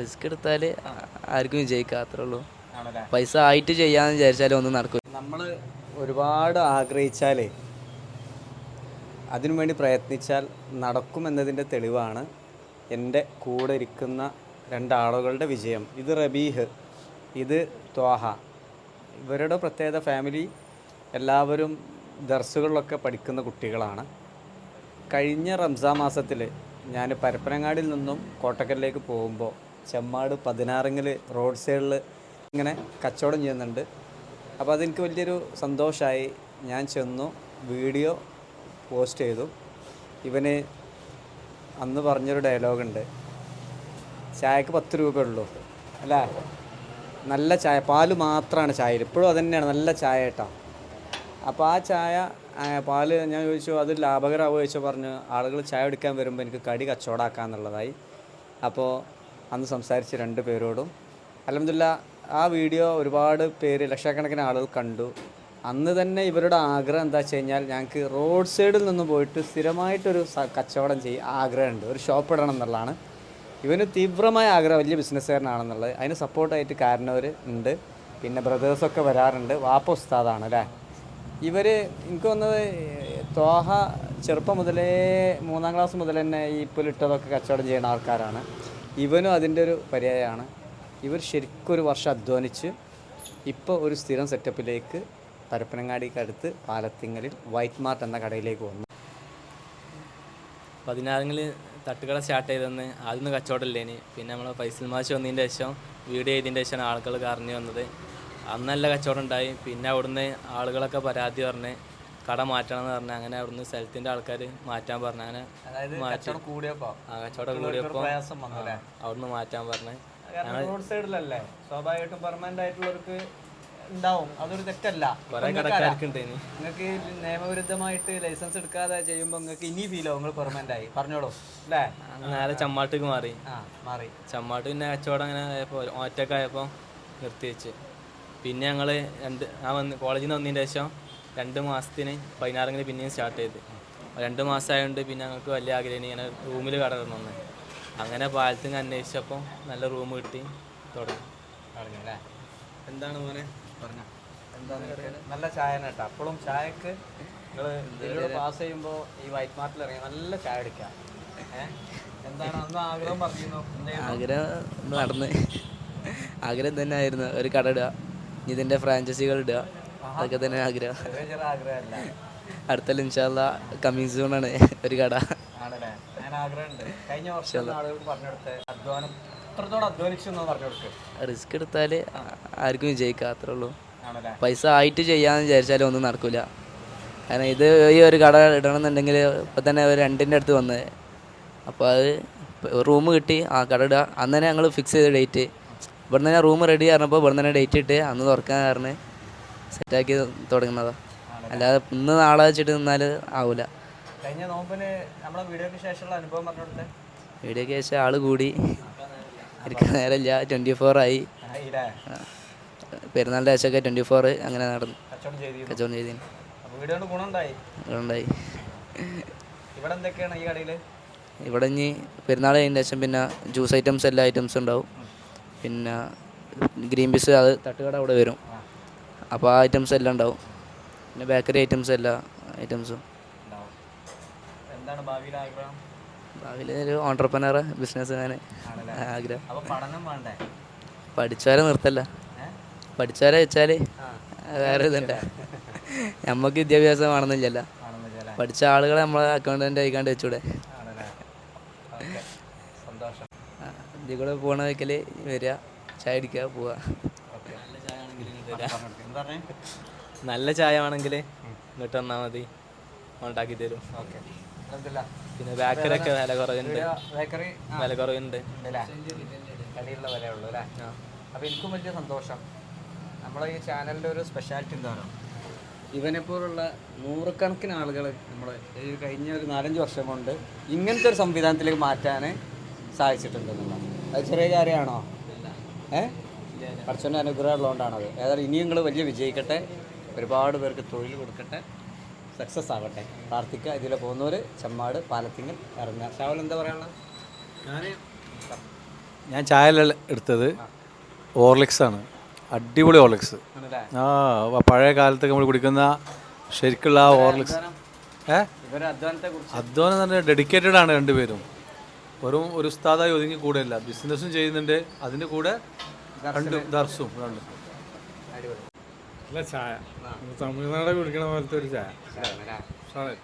Risk എടുത്താൽ ആർക്കും വിജയിക്കാം അത്രേ ഉള്ളൂ. പൈസ ആയിട്ട് ചെയ്യാന്ന് വിചാരിച്ചാലും ഒന്നും നടക്കും. നമ്മൾ ഒരുപാട് ആഗ്രഹിച്ചാലേ അതിനുവേണ്ടി പ്രയത്നിച്ചാൽ നടക്കുമെന്നതിന്റെ തെളിവാണ് എന്റെ കൂടെ ഇരിക്കുന്ന രണ്ടാളുകളുടെ വിജയം. ഇത് റബീഹ് ഇത് ത്വാഹ. ഇവരുടെ പ്രത്യേക ഫാമിലി എല്ലാവരും ദർസുകളിലൊക്കെ പഠിക്കുന്ന കുട്ടികളാണ്. കഴിഞ്ഞ റംസാ മാസത്തിൽ ഞാൻ പരപ്പനങ്ങാടിൽ നിന്നും കോട്ടക്കലിലേക്ക് പോകുമ്പോൾ ചെമ്മാട് പതിനാറിങ്ങിൽ റോഡ് സൈഡിൽ ഇങ്ങനെ കച്ചവടം ചെയ്യുന്നുണ്ട്. അപ്പോൾ അതെനിക്ക് വലിയൊരു സന്തോഷമായി ഞാൻ ചെന്നു വീഡിയോ പോസ്റ്റ് ചെയ്തു. ഇവന് അന്ന് പറഞ്ഞൊരു ഡയലോഗുണ്ട് ചായക്ക് പത്ത് രൂപ ഉള്ളൂ. അല്ല? നല്ല ചായ പാൽ മാത്രമാണ് ചായയിൽ. ഇപ്പോഴും അത് തന്നെയാണ്. നല്ല ചായ കേട്ടോ അപ്പോൾ ആ ചായ പാൽ ഞാൻ ചോദിച്ചു അത് ലാഭകരമാവുമോ ചോദിച്ചാൽ പറഞ്ഞു ആളുകൾ ചായ എടുക്കാൻ വരുമ്പോൾ എനിക്ക് കടി കച്ചവടമാക്കാന്നുള്ളതായി അപ്പോൾ അന്ന് സംസാരിച്ച് രണ്ട് പേരോടും അലഹമില്ല ആ വീഡിയോ ഒരുപാട് പേര് ലക്ഷക്കണക്കിന് ആളുകൾ കണ്ടു. അന്ന് തന്നെ ഇവരുടെ ആഗ്രഹം എന്താ വെച്ച് കഴിഞ്ഞാൽ ഞങ്ങൾക്ക് റോഡ് സൈഡിൽ നിന്ന് പോയിട്ട് സ്ഥിരമായിട്ടൊരു കച്ചവടം ചെയ്യും ആഗ്രഹമുണ്ട്. ഒരു ഷോപ്പ് ഇടണം എന്നുള്ളതാണ്. ഇവന് തീവ്രമായ ആഗ്രഹം വലിയ ബിസിനസ്സുകാരനാണെന്നുള്ളത്. അതിന് സപ്പോർട്ടായിട്ട് കാരണവർ ഉണ്ട്. പിന്നെ ബ്രദേഴ്സൊക്കെ വരാറുണ്ട്. വാപ്പ ഉസ്താദാണ് അല്ലേ? ഇവർ എനിക്ക് വന്നത് തോഹ ചെറുപ്പം മുതലേ മൂന്നാം ക്ലാസ് മുതൽ തന്നെ ഈ പുലിട്ടതൊക്കെ കച്ചവടം ചെയ്യുന്ന ആൾക്കാരാണ്. ഇവനും അതിന്റെ ഒരു പര്യായമാണ് ഇവർ ശരിക്കും ഒരു വർഷം അധ്വാനിച്ച് ഇപ്പോൾ ഒരു സ്ഥിരം സെറ്റപ്പിലേക്ക് പരപ്പനങ്ങാടിക്ക് അടുത്ത് പാലത്തിങ്ങലിൽ വൈറ്റ് മാർട്ട് എന്ന കടയിലേക്ക് വന്നു. പതിനാറിങ്ങിൽ തട്ടുകട സ്റ്റാർട്ട് ചെയ്തെന്ന് ആദ്യം കച്ചവടം ഇല്ലേനി പിന്നെ നമ്മൾ ഫൈസൽ മാച്ച് വന്നതിന്റെ ശേഷം വീഡിയോ ചെയ്തതിന്റെ ശേഷമാണ് ആളുകൾ കറങ്ങി വന്നത്. അന്ന് നല്ല കച്ചവടം ഉണ്ടായി. പിന്നെ അവിടുന്ന് ആളുകളൊക്കെ പരാതി പറഞ്ഞ് കട മാറ്റണം എന്ന് പറഞ്ഞ് അങ്ങനെ അവിടുന്ന് സ്ഥലത്തിന്റെ ആൾക്കാർ മാറ്റാൻ പറഞ്ഞു അങ്ങനെ കച്ചവടം കൂടിയപ്പോ? ആ കച്ചവടം കൂടിയപ്പോ അവിടുന്ന് മാറ്റാൻ പറഞ്ഞു. റോഡ് സൈഡിലല്ലേ സ്വാഭാവികമായിട്ടും പെർമനന്റ് ആയിട്ടുള്ളവർക്ക് ഉണ്ടാവും. അതൊരു തെറ്റല്ല. നിങ്ങൾക്ക് നിയമവിരുദ്ധമായിട്ട് ലൈസൻസ് എടുക്കാതെ ചെയ്യുമ്പോൾ നിങ്ങൾക്ക് ഇനി ഫീൽ ആവും. നിങ്ങൾ പെർമനന്റ് ആയി. പറഞ്ഞോളൂ. അല്ലേ? നേരെ ചമ്മാട്ടേക്ക് മാറി. ആ മാറി. ചമ്മാട്ട് പിന്നെ കച്ചവടം അങ്ങനെ ഒറ്റക്കായപ്പോ ഒറ്റക്കായപ്പോൾ നിർത്തി വെച്ച് പിന്നെ ഞങ്ങൾ രണ്ട് ഞാൻ വന്ന് കോളേജിൽ നിന്ന് വന്നതിന് ശേഷം രണ്ട് മാസത്തിന് പതിനാറിന് പിന്നെയും സ്റ്റാർട്ട് ചെയ്ത്. രണ്ട് മാസമായതുകൊണ്ട് പിന്നെ ഞങ്ങൾക്ക് വലിയ ആഗ്രഹം ഇങ്ങനെ റൂമിൽ കടന്നു അങ്ങനെ പാലത്തിന് അന്വേഷിച്ചപ്പോൾ നല്ല റൂം കിട്ടി തുടങ്ങി. എന്താണ് മോനെ? പറഞ്ഞ. എന്താണ് നല്ല ചായ കേട്ടോ. അപ്പോഴും ചായക്ക് നിങ്ങൾ ഇതിലൂടെ പാസ് ചെയ്യുമ്പോൾ ഈ വൈറ്റ് മാർട്ടിൽ ഇറങ്ങി നല്ല ചായ എടുക്കാം എന്താണ്? അന്ന് ആഗ്രഹം പറഞ്ഞിരുന്നു? ആഗ്രഹം നടന്ന്. ആഗ്രഹം തന്നെ ആയിരുന്നു ഒരു കട ഇടുക. ഇതിന്റെ ഫ്രാഞ്ചൈസികൾ ഇടുക. അതൊക്കെ തന്നെ ആഗ്രഹം. അടുത്ത ഇൻഷാല്ല കമ്മിങ് ആണ് ഒരു കട. റിസ്ക് എടുത്താൽ ആർക്കും വിജയിക്കാം അത്രേ ഉള്ളൂ. പൈസ ആയിട്ട് ചെയ്യാന്ന് വിചാരിച്ചാലും ഒന്നും നടക്കില്ല കാരണം ഇത് ഈ ഒരു കട ഇടണമെന്നുണ്ടെങ്കിൽ ഇപ്പം തന്നെ ഒരു രണ്ടിന്റെ അടുത്ത് വന്നത് അപ്പോൾ അത് റൂം കിട്ടി ആ കട ഇടുക. അന്ന് തന്നെ ഞങ്ങൾ ഫിക്സ് ചെയ്ത ഡേറ്റ് ഇവിടെ തന്നെ റൂം റെഡി പറഞ്ഞപ്പോൾ ഇവിടുന്ന് തന്നെ ഡേറ്റ് ഇട്ട് അന്ന് തുറക്കാൻ കാരണം സെറ്റാക്കി തുടങ്ങുന്നതാണ് അല്ലാതെ ഇന്ന് നാളെ വെച്ചിട്ട് നിന്നാൽ ആവില്ല കഴിഞ്ഞ നോമ്പിന് നമ്മളെ ശേഷമുള്ള അനുഭവം ശേഷം ആൾ കൂടി. ഇരിക്കാൻ നേരമില്ല. ട്വന്റി ഫോർ ആയി പെരുന്നാളിന്റെ ശേഷമൊക്കെ ട്വന്റി ഫോർ അങ്ങനെ നടന്നു. കച്ചവടം ചെയ്തു ചെയ്തിന് ഗുണമുണ്ടായി? ഇവിടെ എന്തൊക്കെയാണ് ഈ കടയിൽ ഇവിടെ ഇനി പെരുന്നാൾ കഴിഞ്ഞ ശേഷം പിന്നെ ജ്യൂസ് ഐറ്റംസ് എല്ലാ ഐറ്റംസും ഉണ്ടാവും. പിന്നെ ഗ്രീൻ പീസ് അത് തട്ടുകട അവിടെ വരും. അപ്പോൾ ആ ഐറ്റംസ് എല്ലാം ഉണ്ടാവും. പിന്നെ ബേക്കറി ഐറ്റംസ് എല്ലാ ഐറ്റംസും എന്താണ് ഭാവിയിലെ ആഗ്രഹം? ഭാവിയിൽ ഒരു ഓണ്ടർപ്രനർ ആണല്ലേ? ആഗ്രഹം. പഠിച്ചവരെ നിർത്തല്ല. പഠിച്ചാലേ പഠിച്ചവരെ വെച്ചാൽ ആ. വേറെ ഇതുണ്ട്. നമുക്ക് വിദ്യാഭ്യാസം വേണമെന്നില്ലല്ലോ ആണെന്ന് വെച്ചാൽ പഠിച്ച ആളുകളെ നമ്മളെ അക്കൗണ്ടന്റ് ആയിക്കാണ്ട് വെച്ചൂടെ. സന്തോഷം. ഇതിൽ കൂടെ വെക്കൽ വയ്ക്കൽ വരിക ചായ അടിക്കുക പോവുക നല്ല ചായ ആണെങ്കിൽ ഇങ്ങോട്ട് വന്നാൽ മതി. ഉണ്ടാക്കി തരും. പിന്നെ ബേക്കറിയൊക്കെ വില കുറവുണ്ട്. ബേക്കറി. വില കുറവുണ്ട്. അപ്പോൾ എനിക്കും വലിയ സന്തോഷം. നമ്മളെ ഈ ചാനലിന്റെ ഒരു സ്പെഷ്യാലിറ്റി എന്താണ് ഇവനെപ്പോലുള്ള നൂറുകണക്കിന് ആളുകൾ നമ്മൾ ഈ കഴിഞ്ഞ ഒരു നാലഞ്ച് വർഷം കൊണ്ട് ഇങ്ങനത്തെ ഒരു സംവിധാനത്തിലേക്ക് മാറ്റാൻ സാധിച്ചിട്ടുണ്ടെന്നുള്ള അത് ചെറിയ കാര്യമാണോ? ഏ? പഠിച്ചോന്റെ അനുഗ്രഹം ഉള്ളതുകൊണ്ടാണത് ഏതായാലും ഇനിയും നിങ്ങൾ വലിയ വിജയിക്കട്ടെ. ഒരുപാട് പേർക്ക് തൊഴിൽ കൊടുക്കട്ടെ. സക്സസ് ആകട്ടെ പ്രാർത്ഥിക്കുക. ഇതിൽ പോകുന്നവർ ചെമ്മാട് പാലത്തിങ്ങൽ ഇറങ്ങുക. ഷാവൽ എന്താ പറയാനുള്ള ഞാൻ ഞാൻ ചായ എടുത്തത്. ഓർലിക്സ് ആണ് അടിപൊളി ഓർലിക്സ് ആ പഴയ കാലത്തൊക്കെ നമ്മൾ കുടിക്കുന്ന ശരിക്കുള്ള ആ ഓർലിക്സ് ഏ? ഇവരുടെ അധ്വാനത്തെ കുറിച്ച് അധ്വാനം തന്നെ ഡെഡിക്കേറ്റഡ് ആണ് രണ്ടുപേരും. വെറും ഒരു ഉസ്താദായി ഒതുങ്ങി കൂടെയല്ല. ബിസിനസ്സും ചെയ്യുന്നുണ്ട്. അതിന്റെ കൂടെ രണ്ട് ദർസും രണ്ട്. നല്ല ചായ. തമിഴ്നാട് കുടിക്കണ പോലത്തെ ഒരു ചായ. ഉഷാറ്.